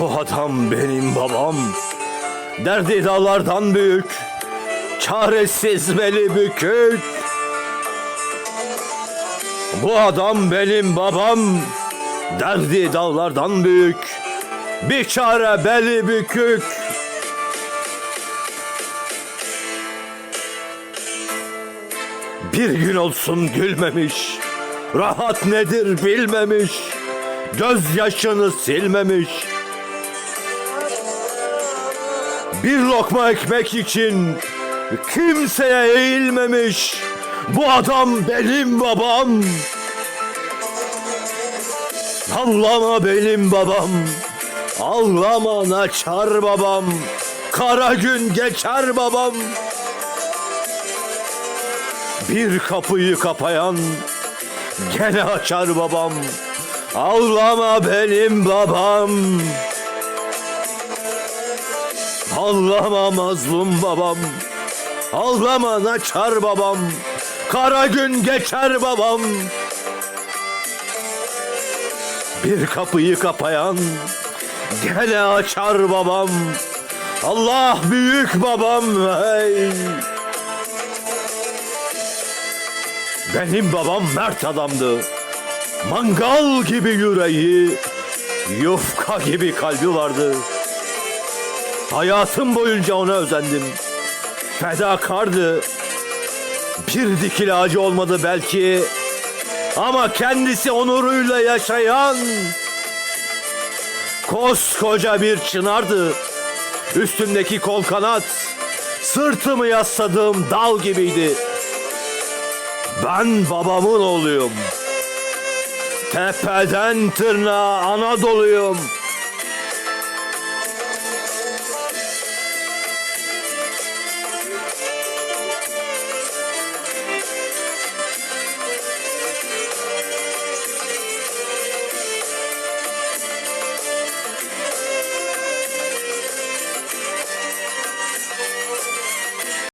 Bu adam benim babam. Derdi dağlardan büyük. Çaresiz beli bükük. Bu adam benim babam. Derdi dağlardan büyük. Bir çare beli bükük. Bir gün olsun gülmemiş. Rahat nedir bilmemiş. Gözyaşını silmemiş. Bir lokma ekmek için kimseye eğilmemiş. Bu adam benim babam. Ağlama benim babam. Ağlama naçar babam. Kara gün geçer babam. Bir kapıyı kapayan gene açar babam. Ağlama benim babam. Ağlama mazlum babam. Ağlama naçar babam. Kara gün geçer babam. Bir kapıyı kapayan gene açar babam. Allah büyük babam hey. Benim babam mert adamdı. Mangal gibi yüreği, yufka gibi kalbi vardı. Hayatım boyunca ona özendim. Fedakardı. Bir dikil ağacı olmadı belki. Ama kendisi onuruyla yaşayan koskoca bir çınardı. Üstümdeki kol kanat, sırtımı yasladığım dal gibiydi. Ben babamın oğluyum. Tepeden tırnağa Anadolu'yum.